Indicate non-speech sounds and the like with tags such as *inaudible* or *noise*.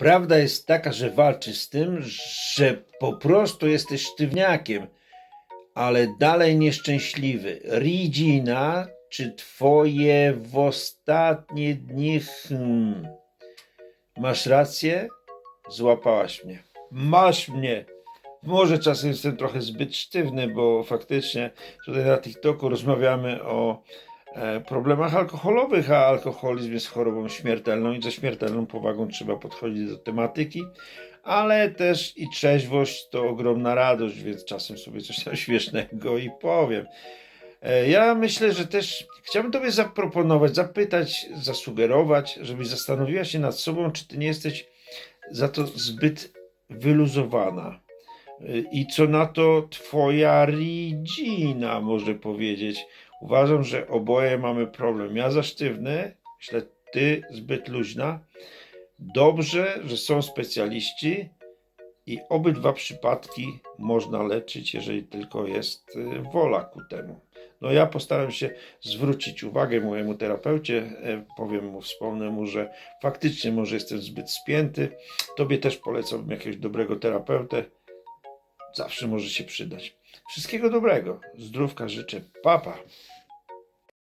Prawda jest taka, że walczy z tym, że po prostu jesteś sztywniakiem, ale dalej nieszczęśliwy. Regina, czy twoje w ostatnie dni... Hmm, masz rację? Złapałaś mnie. Masz mnie. Może czasem jestem trochę zbyt sztywny, bo faktycznie tutaj na TikToku rozmawiamy o problemach alkoholowych, a alkoholizm jest chorobą śmiertelną i ze śmiertelną powagą trzeba podchodzić do tematyki, ale też i trzeźwość to ogromna radość, więc czasem sobie coś tam *laughs* śmiesznego i powiem. E, Ja myślę, że też chciałbym Tobie zaproponować, zapytać, zasugerować, żebyś zastanowiła się nad sobą, czy Ty nie jesteś za to zbyt wyluzowana. I co na to Twoja Regina może powiedzieć? Uważam, że oboje mamy problem. Ja za sztywny, myślę, Ty zbyt luźna. Dobrze, że są specjaliści i obydwa przypadki można leczyć, jeżeli tylko jest y, wola ku temu. No ja postaram się zwrócić uwagę mojemu terapeucie, e, powiem mu, wspomnę mu, że faktycznie może jestem zbyt spięty. Tobie też polecałbym jakiegoś dobrego terapeutę. Zawsze może się przydać. Wszystkiego dobrego. Zdrówka życzę. Papa. Pa.